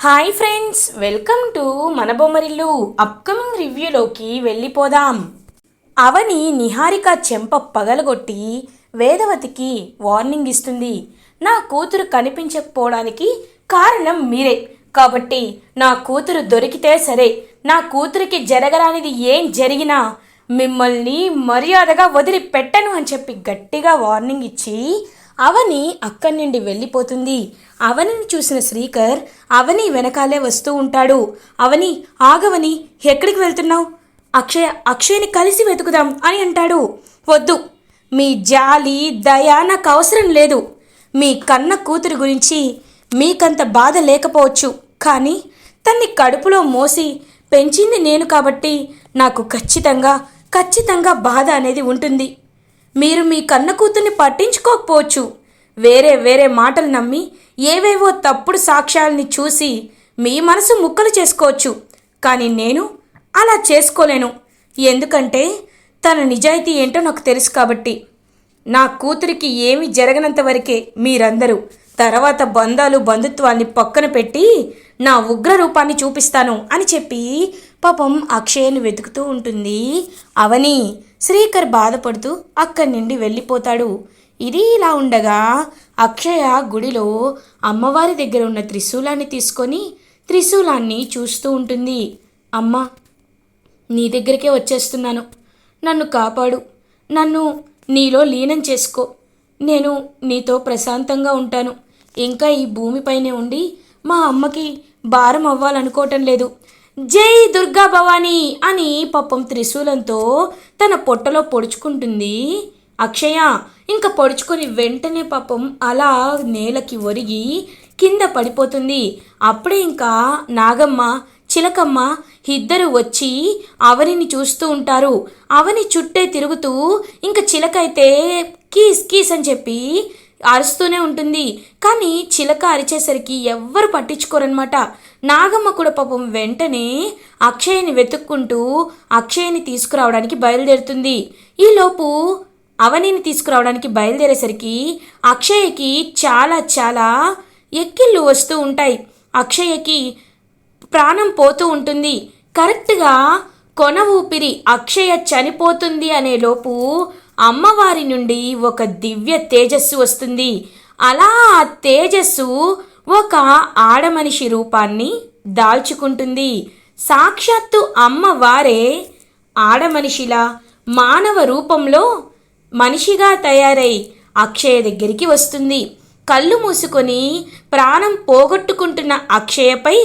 Hi friends welcome to మన Bommarillu upcoming రివ్యూలోకి వెళ్ళిపోదాం. అవని నిహారిక చెంప పగలగొట్టి వేదవతికి వార్నింగ్ ఇస్తుంది. నా కూతురు కనిపించకపోవడానికి కారణం మీరే. కాబట్టి నా కూతురు దొరికితే సరే నా కూతురికి జరగరానిది ఏం జరిగినా మిమ్మల్ని మర్యాదగా వదిలిపెట్టను అని చెప్పి గట్టిగా వార్నింగ్ ఇచ్చి అవని అక్కడి నుండి వెళ్ళిపోతుంది. అవనిని చూసిన శ్రీకర్ అవని వెనకాలే వస్తూ ఉంటాడు. అవని ఆగవని ఎక్కడికి వెళ్తున్నావు? అక్షయ అక్షయ్ని కలిసి వెతుకుదాం అని అంటాడు. వద్దు. మీ జాలి దయ నాకు అవసరం లేదు. మీ కన్న కూతురు గురించి మీకంత బాధ లేకపోవచ్చు. కానీ తన్ని కడుపులో మోసి పెంచింది నేను కాబట్టి నాకు ఖచ్చితంగా ఖచ్చితంగా బాధ అనేది ఉంటుంది. మీరు మీ కన్న కూతుర్ని పట్టించుకోకపోవచ్చు. వేరే వేరే మాటలు నమ్మి ఏవేవో తప్పుడు సాక్ష్యాలని చూసి మీ మనసు ముక్కలు చేసుకోవచ్చు. కానీ నేను అలా చేసుకోలేను. ఎందుకంటే తన నిజాయితీ ఏంటో నాకు తెలుసు కాబట్టి. నా కూతురికి ఏమి జరగనంత వరకే మీరందరూ తర్వాత బంధాలు బంధుత్వాన్ని పక్కన పెట్టి నా ఉగ్ర రూపాన్ని చూపిస్తాను అని చెప్పి పాపం అక్షయ్ని వెతుకుతూ ఉంటుంది. అవని శ్రీకర్ బాధపడుతూ అక్కడి నుండి వెళ్ళిపోతాడు. ఇది ఇలా ఉండగా అక్షయ గుడిలో అమ్మవారి దగ్గర ఉన్న త్రిశూలాన్ని తీసుకొని త్రిశూలాన్ని చూస్తూ ఉంటుంది. అమ్మ నీ దగ్గరికే వచ్చేస్తున్నాను. నన్ను కాపాడు. నన్ను నీలో లీనం చేసుకో. నేను నీతో ప్రశాంతంగా ఉంటాను. ఇంకా ఈ భూమిపైనే ఉండి మా అమ్మకి భారం అవ్వాలనుకోవటం లేదు. జై దుర్గా భవానీ అని పాపం త్రిశూలంతో తన పొట్టలో పొడుచుకుంటుంది. అక్షయ ఇంకా పొడుచుకొని వెంటనే పాపం అలా నేలకి ఒరిగి కింద పడిపోతుంది. అప్పుడే ఇంకా నాగమ్మ చిలకమ్మ ఇద్దరు వచ్చి అవనిని చూస్తూ ఉంటారు. అవని చుట్టే తిరుగుతూ ఇంకా చిలకైతే కీస్ కీస్ అని చెప్పి అరుస్తూనే ఉంటుంది. కానీ చిలక అరిచేసరికి ఎవ్వరు పట్టించుకోరనమాట నాగమ్మ కూడా పాపం వెంటనే అక్షయని వెతుక్కుంటూ అక్షయని తీసుకురావడానికి బయలుదేరుతుంది. ఈలోపు అవనిని తీసుకురావడానికి బయలుదేరేసరికి అక్షయకి చాలా చాలా ఎక్కిళ్ళు వస్తూ ఉంటాయి. అక్షయ్కి ప్రాణం పోతూ ఉంటుంది. కరెక్ట్గా కొన ఊపిరి అక్షయ చనిపోతుంది అనే లోపు అమ్మవారి నుండి ఒక దివ్య తేజస్సు వస్తుంది. అలా ఆ తేజస్సు ఒక ఆడమనిషి రూపాన్ని దాల్చుకుంటుంది. సాక్షాత్తు అమ్మవారే ఆడమనిషిలా మానవ రూపంలో మనిషిగా తయారై అక్షయ దగ్గరికి వస్తుంది. కళ్ళు మూసుకొని ప్రాణం పోగొట్టుకుంటున్న అక్షయపై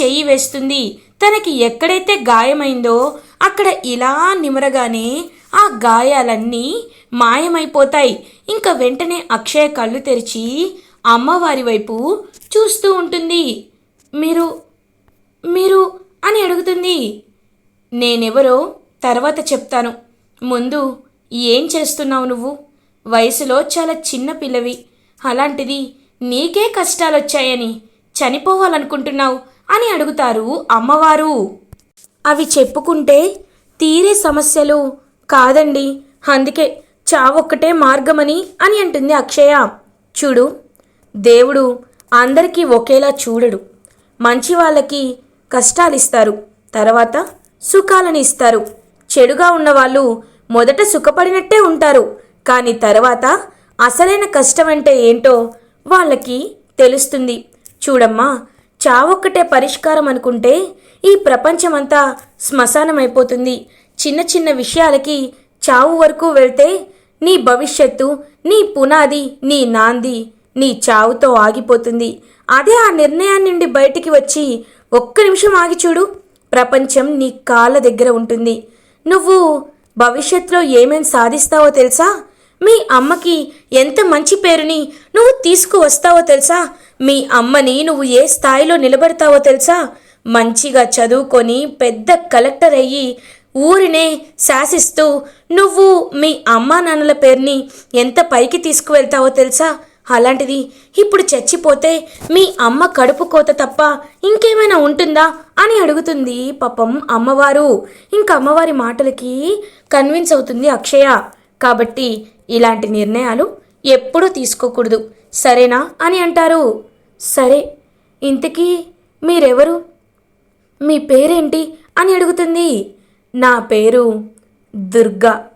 చెయ్యి వేస్తుంది. తనకి ఎక్కడైతే గాయమైందో అక్కడ ఇలా నిమరగానే ఆ గాయాలన్నీ మాయమైపోతాయి. ఇంకా వెంటనే అక్షయ కళ్ళు తెరిచి అమ్మవారి వైపు చూస్తూ ఉంటుంది. మీరు మీరు అని అడుగుతుంది. నేనెవరో తర్వాత చెప్తాను. ముందు ఏం చేస్తున్నావు నువ్వు? వయసులో చాలా చిన్న పిల్లవి. అలాంటిది నీకే కష్టాలొచ్చాయని చనిపోవాలనుకుంటున్నావు అని అడుగుతారు అమ్మవారు. అవి చెప్పుకుంటే తీరే సమస్యలు కాదండి. అందుకే చావొక్కటే మార్గమని అని అంటుంది అక్షయ. చూడు దేవుడు అందరికీ ఒకేలా చూడడు. మంచి వాళ్ళకి కష్టాలిస్తారు తర్వాత సుఖాలని ఇస్తారు. చెడుగా ఉన్నవాళ్ళు మొదట సుఖపడినట్టే ఉంటారు కానీ తర్వాత అసలైన కష్టం అంటే ఏంటో వాళ్ళకి తెలుస్తుంది. చూడమ్మా చావొక్కటే పరిష్కారం అనుకుంటే ఈ ప్రపంచమంతా శ్మశానమైపోతుంది. చిన్న చిన్న విషయాలకి చావు వరకు వెళ్తే నీ భవిష్యత్తు నీ పునాది నీ నాంది నీ చావుతో ఆగిపోతుంది. అదే ఆ నిర్ణయాన్ని నుండి బయటికి వచ్చి ఒక్క నిమిషం ఆగి చూడు. ప్రపంచం నీ కాళ్ళ దగ్గర ఉంటుంది. నువ్వు భవిష్యత్తులో ఏమేం సాధిస్తావో తెలుసా? మీ అమ్మకి ఎంత మంచి పేరుని నువ్వు తీసుకువస్తావో తెలుసా? మీ అమ్మని నువ్వు ఏ స్థాయిలో నిలబడతావో తెలుసా? మంచిగా చదువుకొని పెద్ద కలెక్టర్ అయ్యి ఊరినే శాసిస్తూ నువ్వు మీ అమ్మా నాన్నల పేరుని ఎంత పైకి తీసుకువెళ్తావో తెలుసా? అలాంటిది ఇప్పుడు చచ్చిపోతే మీ అమ్మ కడుపు కోత తప్ప ఇంకేమైనా ఉంటుందా? అని అడుగుతుంది పాపం అమ్మవారు. ఇంకా అమ్మవారి మాటలకి కన్విన్స్ అవుతుంది అక్షయ. కాబట్టి ఇలాంటి నిర్ణయాలు ఎప్పుడూ తీసుకోకూడదు. సరేనా అని అంటారు. సరే ఇంతకీ మీరెవరు? మీ పేరేంటి? అని అడుగుతుంది. నా పేరు దుర్గా.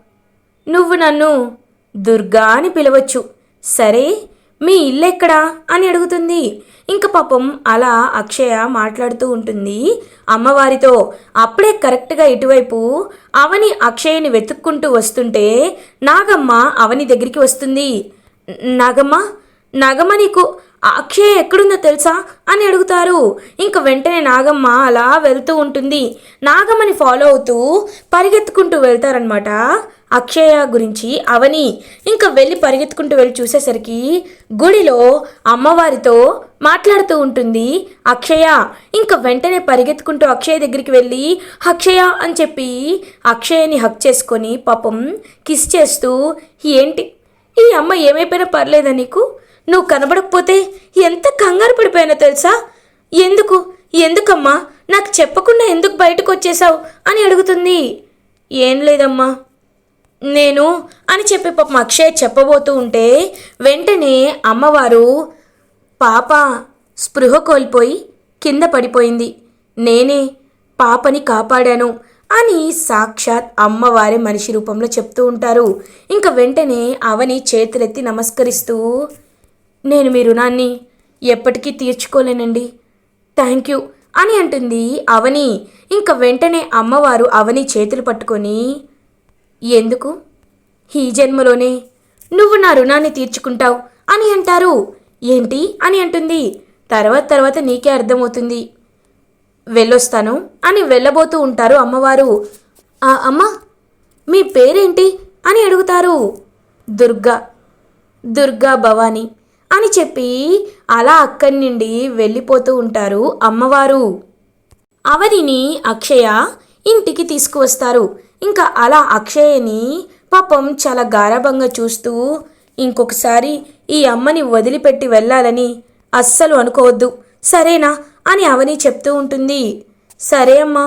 నువ్వు నన్ను దుర్గా అని పిలవచ్చు. సరే మీ ఇల్లెక్కడా? అని అడుగుతుంది. ఇంక పాపం అలా అక్షయ మాట్లాడుతూ ఉంటుంది. అమ్మవారితో అప్పుడే కరెక్ట్గా ఇటువైపు అవని అక్షయని వెతుక్కుంటూ వస్తుంటే నాగమ్మ అవని దగ్గరికి వస్తుంది. నాగమ్మ నాగమ్మ నీకు అక్షయ ఎక్కడుందో తెలుసా? అని అడుగుతారు. ఇంక వెంటనే నాగమ్మ అలా వెళ్తూ ఉంటుంది. నాగమ్మని ఫాలో అవుతూ పరిగెత్తుకుంటూ వెళ్తారనమాట అక్షయ గురించి అవని ఇంకా వెళ్ళి పరిగెత్తుకుంటూ వెళ్ళి చూసేసరికి గుడిలో అమ్మవారితో మాట్లాడుతూ ఉంటుంది. అక్షయ ఇంకా వెంటనే పరిగెత్తుకుంటూ అక్షయ దగ్గరికి వెళ్ళి అక్షయ అని చెప్పి అక్షయని హక్ చేసుకొని పాపం కిస్ చేస్తూ ఏంటి? ఈ అమ్మ ఏమైపోయినా పర్లేదా నీకు? నువ్వు కనబడకపోతే ఎంత కంగారు పడిపోయానో తెలుసా? ఎందుకు? ఎందుకమ్మా? నాకు చెప్పకుండా ఎందుకు బయటకు వచ్చేసావు అని అడుగుతుంది. ఏం లేదమ్మా. నేను అని చెప్పి పాపం అక్షయ్ చెప్పబోతూ ఉంటే వెంటనే అమ్మవారు పాప స్పృహ కోల్పోయి కింద పడిపోయింది. నేనే పాపని కాపాడాను అని సాక్షాత్ అమ్మవారే మనిషి రూపంలో చెప్తూ ఉంటారు. ఇంకా వెంటనే అవని చేతులెత్తి నమస్కరిస్తూ నేను మీ రుణాన్ని ఎప్పటికీ తీర్చుకోలేనండి. థ్యాంక్ యూ అని అంటుంది అవని. ఇంక వెంటనే అమ్మవారు అవని చేతులు పట్టుకొని ఎందుకు? ఈ జన్మలోనే నువ్వు నా రుణాన్ని తీర్చుకుంటావు అని అంటారు. ఏంటి? అని అంటుంది. తర్వాత తర్వాత నీకే అర్థమవుతుంది. వెళ్ళొస్తాను అని వెళ్ళబోతూ ఉంటారు అమ్మవారు. ఆ అమ్మ మీ పేరేంటి? అని అడుగుతారు. దుర్గా దుర్గా భవాని అని చెప్పి అలా అక్కడి నుండి వెళ్ళిపోతూ ఉంటారు అమ్మవారు. అవనిని అక్షయ ఇంటికి తీసుకువస్తారు. ఇంకా అలా అక్షయని పాపం చాలా గారాభంగా చూస్తూ ఇంకొకసారి ఈ అమ్మని వదిలిపెట్టి వెళ్ళాలని అస్సలు అనుకోవద్దు. సరేనా అని అవని చెప్తూ ఉంటుంది. సరే అమ్మా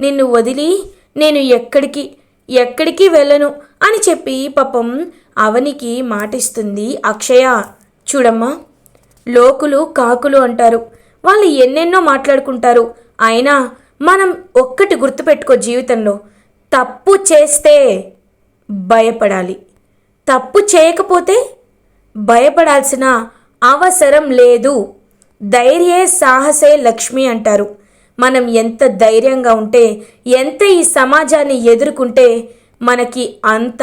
నిన్ను వదిలి నేను ఎక్కడికి ఎక్కడికి వెళ్ళను అని చెప్పి పాపం అవనికి మాటిస్తుంది అక్షయ. చూడమ్మా. లోకులు కాకులు అంటారు. వాళ్ళు ఎన్నెన్నో మాట్లాడుకుంటారు. అయినా మనం ఒక్కటి గుర్తుపెట్టుకో జీవితంలో. తప్పు చేస్తే భయపడాలి. తప్పు చేయకపోతే భయపడాల్సిన అవసరం లేదు. ధైర్యే సాహసే లక్ష్మి అంటారు. మనం ఎంత ధైర్యంగా ఉంటే ఎంత ఈ సమాజాన్ని ఎదుర్కొంటే మనకి అంత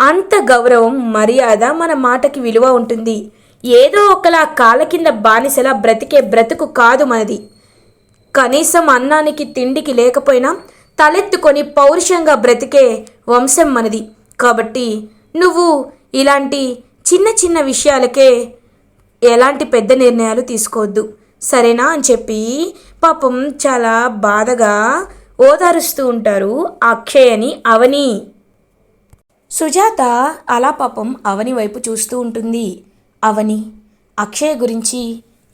అంత గౌరవం మర్యాద మన మాటకి విలువ ఉంటుంది. ఏదో ఒకలా కాళ్ళ కింద బానిసలా బ్రతికే బ్రతుకు కాదు మనది. కనీసం అన్నానికి తిండికి లేకపోయినా తలెత్తుకొని పౌరుషంగా బ్రతికే వంశం మనది. కాబట్టి నువ్వు ఇలాంటి చిన్న చిన్న విషయాలకే ఎలాంటి పెద్ద నిర్ణయాలు తీసుకోవద్దు. సరేనా అని చెప్పి పాపం చాలా బాధగా ఓదారుస్తూ ఉంటారు అక్షయని అవని. సుజాత అలా పాపం అవని వైపు చూస్తూ ఉంటుంది. అవని. అక్షయ్ గురించి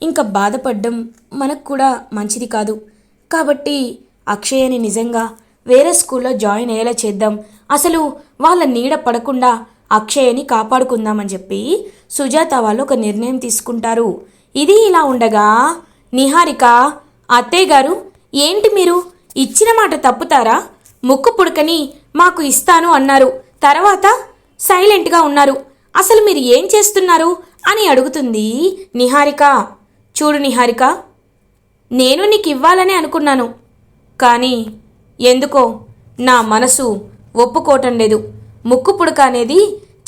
ఇంకా బాధపడడం మనకు కూడా మంచిది కాదు. కాబట్టి అక్షయని నిజంగా వేరే స్కూల్లో జాయిన్ అయ్యేలా చేద్దాం. అసలు వాళ్ళ నీడ పడకుండా అక్షయని కాపాడుకుందామని చెప్పి సుజాత వాళ్ళు ఒక నిర్ణయం తీసుకుంటారు. ఇది ఇలా ఉండగా నిహారిక అత్తయ్య గారు ఏంటి మీరు? ఇచ్చిన మాట తప్పుతారా? ముక్కు పుడకని మాకు ఇస్తాను అన్నారు. తర్వాత సైలెంట్గా ఉన్నారు. అసలు మీరు ఏం చేస్తున్నారు? అని అడుగుతుంది నిహారిక. చూడు నిహారిక నేను నీకు ఇవ్వాలని అనుకున్నాను. కానీ ఎందుకో నా మనసు ఒప్పుకోవటం లేదు. ముక్కు పుడక అనేది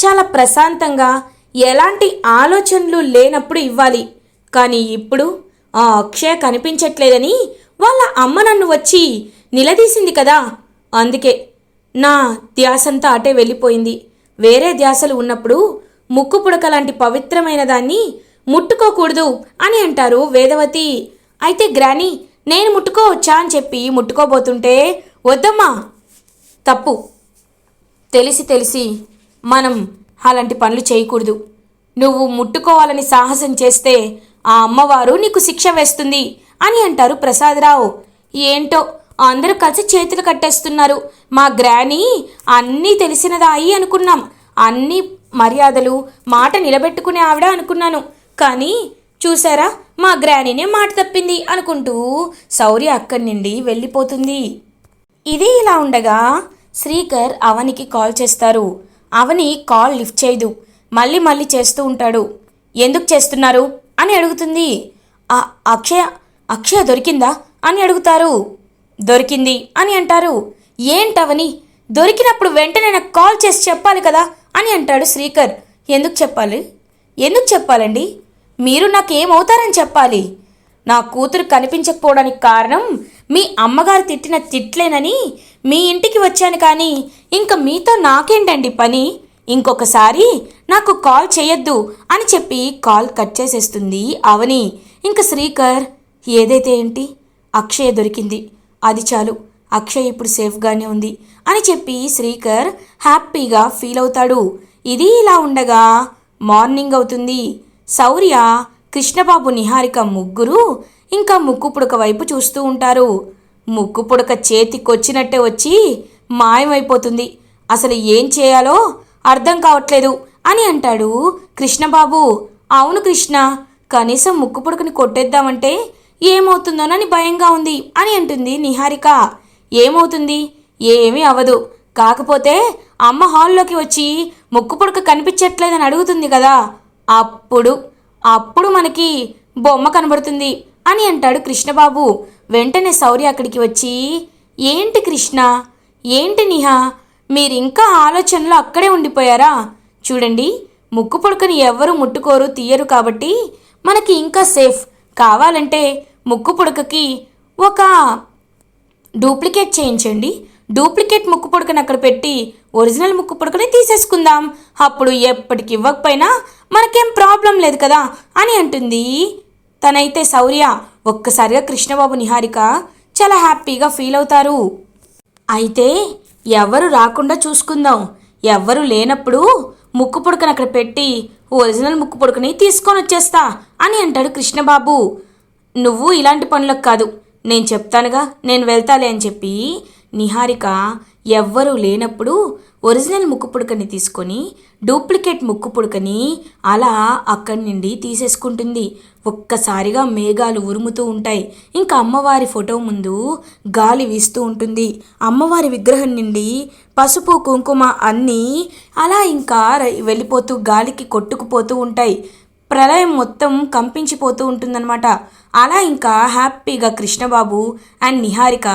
చాలా ప్రశాంతంగా ఎలాంటి ఆలోచనలు లేనప్పుడు ఇవ్వాలి. కానీ ఇప్పుడు ఆ అక్షయ కనిపించట్లేదని వాళ్ళ అమ్మ నన్ను వచ్చి నిలదీసింది కదా. అందుకే నా ధ్యాసంతా అటే వెళ్ళిపోయింది. వేరే ధ్యాసలు ఉన్నప్పుడు ముక్కు పుడక లాంటి పవిత్రమైన దాన్ని ముట్టుకోకూడదు అని అంటారు వేదవతి. అయితే గ్రాని నేను ముట్టుకోవచ్చా అని చెప్పి ముట్టుకోబోతుంటే వద్దమ్మా తప్పు. తెలిసి తెలిసి మనం అలాంటి పనులు చేయకూడదు. నువ్వు ముట్టుకోవాలని సాహసం చేస్తే ఆ అమ్మవారు నీకు శిక్ష వేస్తుంది అని అంటారు ప్రసాదరావు. ఏంటో అందరూ కలిసి చేతులు కట్టేస్తున్నారు. మా గ్రాని అన్నీ తెలిసినదాయి అనుకున్నాం. అన్నీ మర్యాదలు మాట నిలబెట్టుకునే ఆవిడ అనుకున్నాను. కానీ చూసారా మా గ్రానీనే మాట తప్పింది అనుకుంటూ శౌర్య అక్కడి నుండి వెళ్ళిపోతుంది. ఇది ఇలా ఉండగా శ్రీకర్ అవనికి కాల్ చేస్తారు. అవని కాల్ లిఫ్ట్ చేయదు. మళ్ళీ మళ్ళీ చేస్తూ ఉంటాడు. ఎందుకు చేస్తున్నారు? అని అడుగుతుంది. "ఆ, అక్షయ అక్షయ దొరికిందా? అని అడుగుతారు. దొరికింది అని అంటారు. ఏంటవని? దొరికినప్పుడు వెంటనే నాకు కాల్ చేసి చెప్పాలి కదా. అని అంటాడు శ్రీకర్. ఎందుకు చెప్పాలి? ఎందుకు చెప్పాలండి? మీరు నాకేమవుతారని చెప్పాలి. నా కూతురు కనిపించకపోవడానికి కారణం మీ అమ్మగారు తిట్టిన తిట్లేనని మీ ఇంటికి వచ్చాను కానీ ఇంకా మీతో నాకేంటండి పని? ఇంకొకసారి నాకు కాల్ చేయొద్దు అని చెప్పి కాల్ కట్ చేసేస్తుంది అవని. ఇంక శ్రీకర్ ఏదైతే ఏంటి? అక్షయ దొరికింది. అది చాలు. అక్షయ్ ఇప్పుడు సేఫ్గానే ఉంది. అని చెప్పి శ్రీకర్ హ్యాపీగా ఫీల్ అవుతాడు. ఇది ఇలా ఉండగా మార్నింగ్ అవుతుంది. శౌర్య కృష్ణబాబు నిహారిక ముగ్గురు ఇంకా ముక్కు పుడక వైపు చూస్తూ ఉంటారు. ముక్కు పుడక చేతికొచ్చినట్టే వచ్చి మాయమైపోతుంది. అసలు ఏం చేయాలో అర్థం కావట్లేదు అని అంటాడు కృష్ణబాబు. అవును కృష్ణ కనీసం ముక్కు పుడకని కొట్టేద్దామంటే ఏమవుతుందోనని భయంగా ఉంది అని అంటుంది నిహారిక. ఏమవుతుంది? ఏమీ అవదు. కాకపోతే అమ్మ హాల్లోకి వచ్చి ముక్కు పుడక కనిపించట్లేదని అడుగుతుంది కదా. అప్పుడు అప్పుడు మనకి బొమ్మ కనబడుతుంది అని అంటాడు కృష్ణబాబు. వెంటనే శౌర్య అక్కడికి వచ్చి ఏంటి కృష్ణ? ఏంటి నిహా? మీరింకా ఆలోచనలో అక్కడే ఉండిపోయారా? చూడండి ముక్కు పుడకని ఎవ్వరు ముట్టుకోరు తీయరు కాబట్టి మనకి ఇంకా సేఫ్. కావాలంటే ముక్కు పుడకకి ఒక డూప్లికేట్ చేయించండి. డూప్లికేట్ ముక్కు పుడకని అక్కడ పెట్టి ఒరిజినల్ ముక్కు పుడకని తీసేసుకుందాం. అప్పుడు ఎప్పటికి ఇవ్వకపోయినా మనకేం ప్రాబ్లం లేదు కదా అని అంటుంది. తనైతే శౌర్య ఒక్కసారిగా కృష్ణబాబు నిహారిక చాలా హ్యాపీగా ఫీల్ అవుతారు. అయితే ఎవరు రాకుండా చూసుకుందాం. ఎవ్వరు లేనప్పుడు ముక్కు పుడకని అక్కడ పెట్టి ఒరిజినల్ ముక్కు పొడకని తీసుకొని వచ్చేస్తా అని అంటాడు కృష్ణబాబు. నువ్వు ఇలాంటి పనులకు కాదు. నేను చెప్తానుగా నేను వెళ్తాలే అని చెప్పి నిహారిక ఎవ్వరూ లేనప్పుడు ఒరిజినల్ ముక్కు పుడకని తీసుకొని డూప్లికేట్ ముక్కు పుడకని అలా అక్కడి నుండి తీసేసుకుంటుంది. ఒక్కసారిగా మేఘాలు ఉరుముతూ ఉంటాయి. ఇంకా అమ్మవారి ఫోటో ముందు గాలి వీస్తూ ఉంటుంది. అమ్మవారి విగ్రహం నుండి పసుపు కుంకుమ అన్నీ అలా ఇంకా వెళ్ళిపోతూ గాలికి కొట్టుకుపోతూ ఉంటాయి. ప్రళయం మొత్తం కంపించిపోతూ ఉంటుందన్నమాట. అలా ఇంకా హ్యాపీగా కృష్ణబాబు అండ్ నిహారిక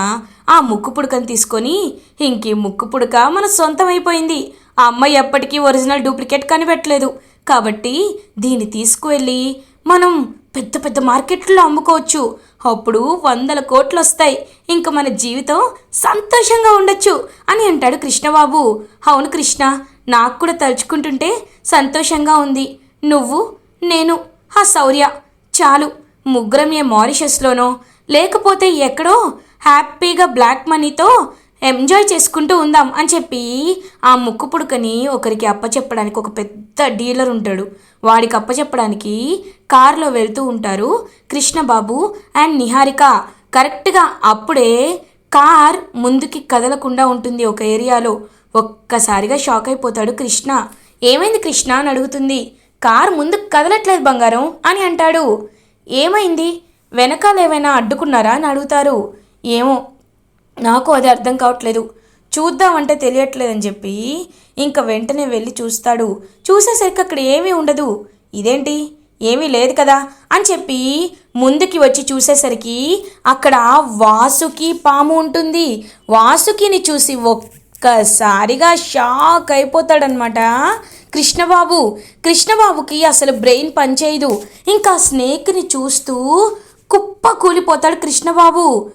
ఆ ముక్కు పుడకను తీసుకొని ఇంక ముక్కు పుడక మన సొంతం అయిపోయింది ఆ అమ్మాయి ఎప్పటికీ ఒరిజినల్ డూప్లికేట్ కనిపెట్టలేదు. కాబట్టి దీన్ని తీసుకువెళ్ళి మనం పెద్ద పెద్ద మార్కెట్లో అమ్ముకోవచ్చు. అప్పుడు వందల కోట్లు వస్తాయి ఇంక మన జీవితం సంతోషంగా ఉండొచ్చు అని అంటాడు కృష్ణబాబు. అవును కృష్ణ నాకు కూడా తలుచుకుంటుంటే సంతోషంగా ఉంది. నువ్వు నేను. ఆ శౌర్య. చాలు. ముగ్గురం ఏ మారిషస్లోనో లేకపోతే ఎక్కడో హ్యాపీగా బ్లాక్ మనీతో ఎంజాయ్ చేసుకుంటూ ఉందాం అని చెప్పి ఆ ముక్కు పుడకని ఒకరికి అప్పచెప్పడానికి ఒక పెద్ద డీలర్ ఉంటాడు. వాడికి అప్పచెప్పడానికి కారులో వెళ్తూ ఉంటారు కృష్ణబాబు అండ్ నిహారిక. కరెక్ట్గా అప్పుడే కార్ ముందుకి కదలకుండా ఉంటుంది ఒక ఏరియాలో. ఒక్కసారిగా షాక్ అయిపోతాడు కృష్ణ. ఏమైంది కృష్ణ అని అడుగుతుంది. కారు ముందుకు కదలట్లేదు బంగారం అని అంటాడు. ఏమైంది? వెనకాల ఏమైనా అడ్డుకున్నారా అని అడుగుతారు. ఏమో నాకు అది అర్థం కావట్లేదు. చూద్దామంటే తెలియట్లేదని చెప్పి ఇంకా వెంటనే వెళ్ళి చూస్తాడు. చూసేసరికి అక్కడ ఏమీ ఉండదు. ఇదేంటి? ఏమీ లేదు కదా అని చెప్పి ముందుకి వచ్చి చూసేసరికి అక్కడ వాసుకి పాము ఉంటుంది. వాసుకిని చూసి ఒక్కసారిగా షాక్ అయిపోతాడనమాట కృష్ణబాబు. కృష్ణబాబుకి అసలు బ్రెయిన్ పనిచేయదు. ఇంకా స్నేక్ని చూస్తూ కుప్ప కూలిపోతాడు కృష్ణబాబు.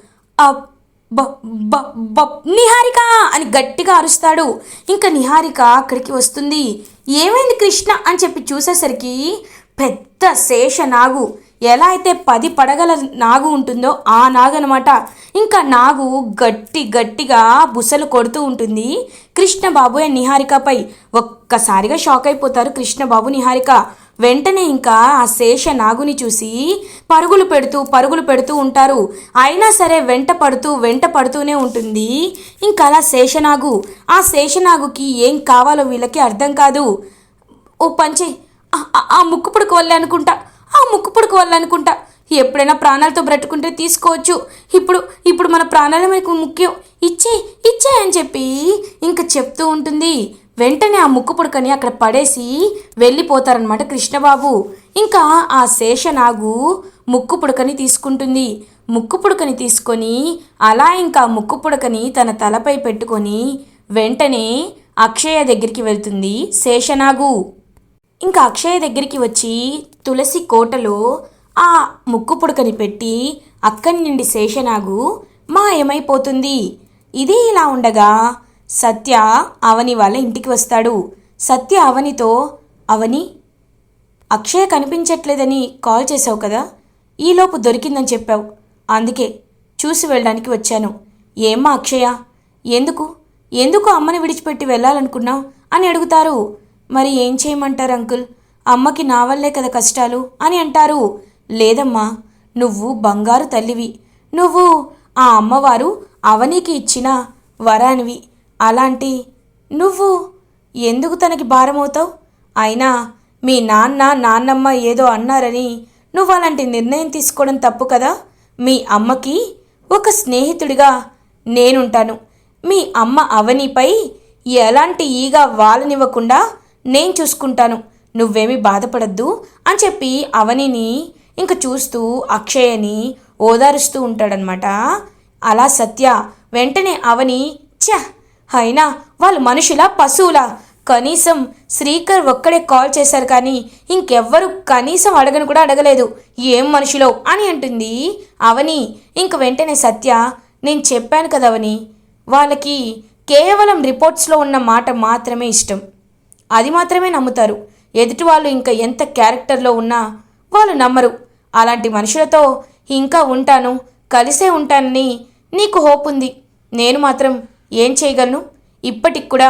నిహారిక అని గట్టిగా అరుస్తాడు. ఇంకా నిహారిక అక్కడికి వస్తుంది. ఏమైంది కృష్ణ అని చెప్పి చూసేసరికి పెద్ద శేష నాగు. ఎలా అయితే పది పడగల నాగు ఉంటుందో ఆ నాగు అనమాట ఇంకా నాగు గట్టి గట్టిగా బుసలు కొడుతూ ఉంటుంది. కృష్ణబాబు అండ్ నిహారికపై ఒక్కసారిగా షాక్ అయిపోతారు కృష్ణబాబు నిహారిక. వెంటనే ఇంకా ఆ శేష నాగుని చూసి పరుగులు పెడుతూ పరుగులు పెడుతూ ఉంటారు. అయినా సరే వెంట పడుతూ వెంట పడుతూనే ఉంటుంది. ఇంకా అలా శేషనాగు ఆ శేషనాగుకి ఏం కావాలో వీళ్ళకి అర్థం కాదు. ఓ పంచే ఆ- ఆ- ఆ ముక్కు అనుకుంటా ఆ ముక్కు పుడక వల్ల అనుకుంటా. ఎప్పుడైనా ప్రాణాలతో బ్రతుకుంటే తీసుకోవచ్చు. ఇప్పుడు ఇప్పుడు మన ప్రాణాలే మనకు ముఖ్యం. ఇచ్చే ఇచ్చే అని చెప్పి ఇంకా చెప్తూ ఉంటుంది. వెంటనే ఆ ముక్కు పుడకని అక్కడ పడేసి వెళ్ళిపోతారనమాట కృష్ణబాబు. ఇంకా ఆ శేషనాగు ముక్కు పుడకని తీసుకుంటుంది. ముక్కు పుడకని తీసుకొని అలా ఇంకా ముక్కు పుడకని తన తలపై పెట్టుకొని వెంటనే అక్షయ దగ్గరికి వెళ్తుంది శేషనాగు. ఇంకా అక్షయ దగ్గరికి వచ్చి తులసి కోటలో ఆ ముక్కు పుడకని పెట్టి అక్కడి నుండి శేషనాగు మాయమైపోతుంది. ఇది ఇలా ఉండగా సత్య అవని వాళ్ళ ఇంటికి వస్తాడు. సత్య అవనితో అవని అక్షయ కనిపించట్లేదని కాల్ చేసావు కదా? ఈలోపు దొరికిందని చెప్పావు. అందుకే చూసి వెళ్ళడానికి వచ్చాను. ఏమ్మా అక్షయ? ఎందుకు? ఎందుకు అమ్మని విడిచిపెట్టి వెళ్ళాలనుకున్నావు? అని అడుగుతారు. మరి ఏం చేయమంటారు అంకుల్? అమ్మకి నా వల్లే కదా కష్టాలు అని అంటారు. లేదమ్మా నువ్వు బంగారు తల్లివి. నువ్వు ఆ అమ్మవారు అవనికి ఇచ్చిన వరానివి. అలాంటి నువ్వు ఎందుకు తనకి భారమవుతావు? అయినా మీ నాన్న నాన్నమ్మ ఏదో అన్నారని నువ్వు అలాంటి నిర్ణయం తీసుకోవడం తప్పు కదా? మీ అమ్మకి ఒక స్నేహితుడిగా నేనుంటాను. మీ అమ్మ అవనిపై ఎలాంటి ఈగ వాలనివ్వకుండా నేను చూసుకుంటాను. నువ్వేమీ బాధపడద్దు అని చెప్పి అవనిని ఇంక చూస్తూ అక్షయని ఓదారుస్తూ ఉంటాడనమాట అలా సత్య వెంటనే అవని ఛ! అయినా వాళ్ళు మనుషులా పశువులా? కనీసం శ్రీకర్ ఒక్కడే కాల్ చేశారు కానీ ఇంకెవ్వరు కనీసం అడగను కూడా అడగలేదు. ఏం మనుషులో? అని అంటుంది అవని. ఇంక వెంటనే సత్య నేను చెప్పాను కదా అవని వాళ్ళకి కేవలం రిపోర్ట్స్లో ఉన్న మాట మాత్రమే ఇష్టం. అది మాత్రమే నమ్ముతారు. ఎదుటి వాళ్ళు ఇంకా ఎంత క్యారెక్టర్లో ఉన్నా వాళ్ళు నమ్మరు. అలాంటి మనుషులతో ఇంకా ఉంటాను కలిసే ఉంటానని నీకు హోప్ ఉంది నేను మాత్రం ఏం చేయగలను? ఇప్పటికి కూడా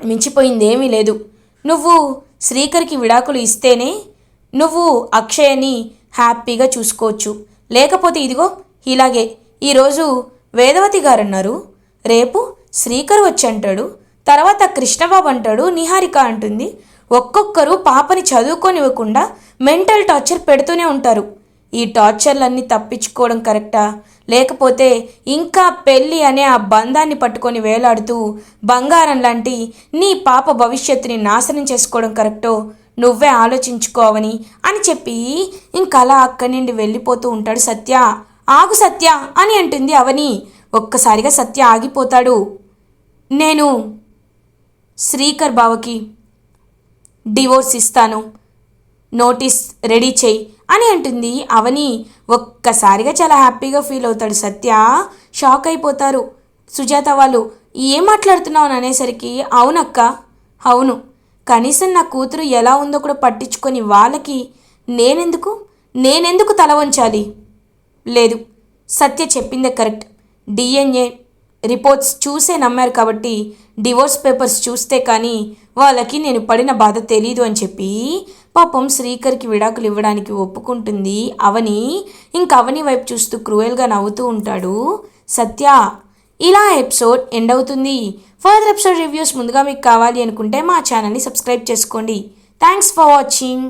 మించిపోయిందేమీ లేదు. నువ్వు శ్రీకర్కి విడాకులు ఇస్తేనే నువ్వు అక్షయని హ్యాపీగా చూసుకోవచ్చు. లేకపోతే ఇదిగో ఇలాగే. ఈరోజు వేదవతి గారు అన్నారు రేపు శ్రీకర్ వచ్చి అంటాడు తర్వాత కృష్ణబాబు అంటాడు నిహారిక అంటుంది ఒక్కొక్కరు పాపని చదువుకోనివ్వకుండా మెంటల్ టార్చర్ పెడుతూనే ఉంటారు. ఈ టార్చర్లన్నీ తప్పించుకోవడం కరెక్టా? లేకపోతే ఇంకా పెళ్ళి అనే ఆ బంధాన్ని పట్టుకొని వేలాడుతూ బంగారం లాంటి నీ పాప భవిష్యత్తుని నాశనం చేసుకోవడం కరెక్టో? నువ్వే ఆలోచించుకోవని అని చెప్పి ఇంకలా అక్కడి నుండి వెళ్ళిపోతూ ఉంటాడు సత్య. ఆగు సత్య అని అంటుంది అవని. ఒక్కసారిగా సత్య ఆగిపోతాడు. నేను శ్రీకర్ బావకి డివోర్స్ ఇస్తాను. నోటీస్ రెడీ చేయి అని అంటుంది అవని. ఒక్కసారిగా చాలా హ్యాపీగా ఫీల్ అవుతాడు సత్య. షాక్ అయిపోతారు. సుజాత వాళ్ళు ఏం మాట్లాడుతున్నావు? అని అనేసరికి అవునక్క. అవును. కనీసం నా కూతురు ఎలా ఉందో కూడా పట్టించుకొని వాళ్ళకి నేనెందుకు? నేనెందుకు తల వంచాలి? లేదు. సత్య చెప్పిందే కరెక్ట్. డిఎన్ఏ రిపోర్ట్స్ చూసే నమ్మారు కాబట్టి డివోర్స్ పేపర్స్ చూస్తే కానీ వాళ్ళకి నేను పడిన బాధ తెలీదు అని చెప్పి పాపం శ్రీకర్కి విడాకులు ఇవ్వడానికి ఒప్పుకుంటుంది అవని. ఇంక అవని వైపు చూస్తూ క్రూయల్గా నవ్వుతూ ఉంటాడు. సత్య ఇలా ఎపిసోడ్ ఎండ్ అవుతుంది. ఫర్దర్ ఎపిసోడ్ రివ్యూస్ ముందుగా మీకు కావాలి అనుకుంటే మా ఛానల్ని సబ్స్క్రైబ్ చేసుకోండి. Thanks for watching.